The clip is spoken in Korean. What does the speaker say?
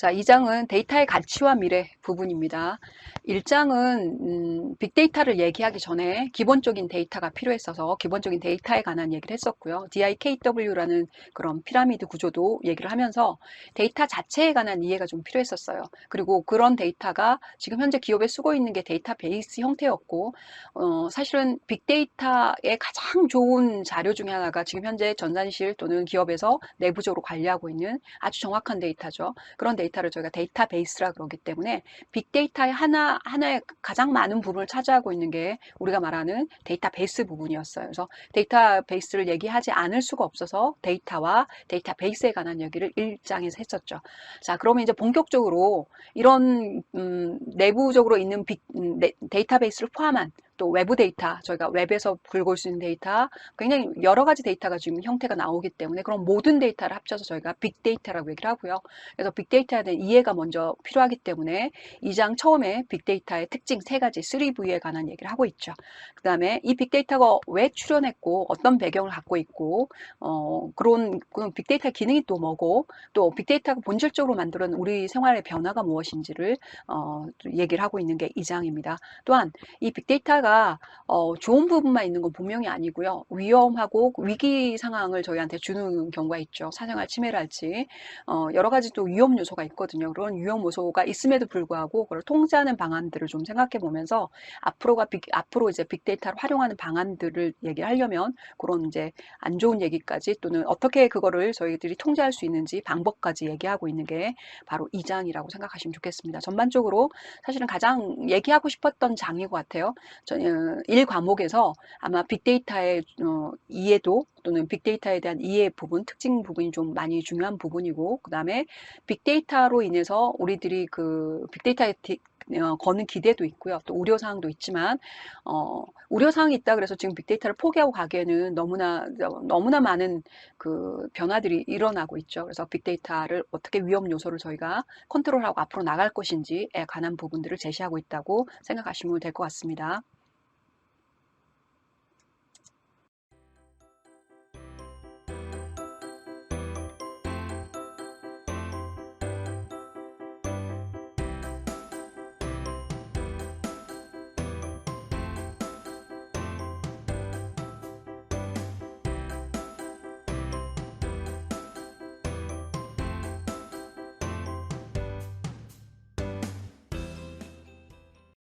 자, 2장은 데이터의 가치와 미래 부분입니다. 1장은 음, 빅데이터를 얘기하기 전에 기본적인 데이터가 필요했어서 기본적인 데이터에 관한 얘기를 했었고요. DIKW라는 그런 피라미드 구조도 얘기를 하면서 데이터 자체에 관한 이해가 좀 필요했었어요. 그리고 그런 데이터가 지금 현재 기업에 쓰고 있는 게 데이터 베이스 형태였고 어, 사실은 빅데이터의 가장 좋은 자료 중에 하나가 지금 현재 전산실 또는 기업에서 내부적으로 관리하고 있는 아주 정확한 데이터죠. 그런 데이터 를 저희가 데이터베이스라 그러기 때문에 빅데이터의 하나 하나의 가장 많은 부분을 차지하고 있는 게 우리가 말하는 데이터베이스 부분이었어요. 그래서 데이터베이스를 얘기하지 않을 수가 없어서 데이터와 데이터베이스에 관한 얘기를 1장에서 했었죠. 자, 그러면 이제 본격적으로 이런 음, 내부적으로 있는 빅, 음, 네, 데이터베이스를 포함한 또 외부 데이터, 저희가 웹에서 긁을 수 있는 데이터, 굉장히 여러 가지 데이터가 지금 형태가 나오기 때문에 그런 모든 데이터를 합쳐서 저희가 빅데이터라고 얘기를 하고요. 그래서 빅데이터에 대한 이해가 먼저 필요하기 때문에 이 장 처음에 빅데이터의 특징 세 가지 3V에 관한 얘기를 하고 있죠. 그 다음에 이 빅데이터가 왜 출현했고 어떤 배경을 갖고 있고 어, 그런, 그런 빅데이터 기능이 또 뭐고 또 빅데이터가 본질적으로 만드는 우리 생활의 변화가 무엇인지를 어, 얘기를 하고 있는 게 이 장입니다. 또한 이 빅데이터가 어, 좋은 부분만 있는 건 분명히 아니고요. 위험하고 위기 상황을 저희한테 주는 경우가 있죠. 사생활 침해랄지 어, 여러 가지 또 위험 요소가 있거든요. 그런 위험 요소가 있음에도 불구하고 그걸 통제하는 방안들을 좀 생각해 보면서 앞으로가 빅, 앞으로 이제 빅데이터를 활용하는 방안들을 얘기하려면 그런 이제 안 좋은 얘기까지 또는 어떻게 그거를 저희들이 통제할 수 있는지 방법까지 얘기하고 있는 게 바로 이 장이라고 생각하시면 좋겠습니다. 전반적으로 사실은 가장 얘기하고 싶었던 것 같아요. 저, 1과목에서 아마 빅데이터의 어, 이해도 또는 빅데이터에 대한 이해 부분, 특징 부분이 좀 많이 중요한 부분이고 그 다음에 빅데이터로 인해서 우리들이 그 빅데이터에 어, 거는 기대도 있고요. 또 우려사항도 있지만 어, 우려사항이 있다 그래서 지금 빅데이터를 포기하고 가기에는 너무나 너무나 많은 그 변화들이 일어나고 있죠. 그래서 빅데이터를 어떻게 위험 요소를 저희가 컨트롤하고 앞으로 나갈 것인지에 관한 부분들을 제시하고 있다고 생각하시면 될 것 같습니다.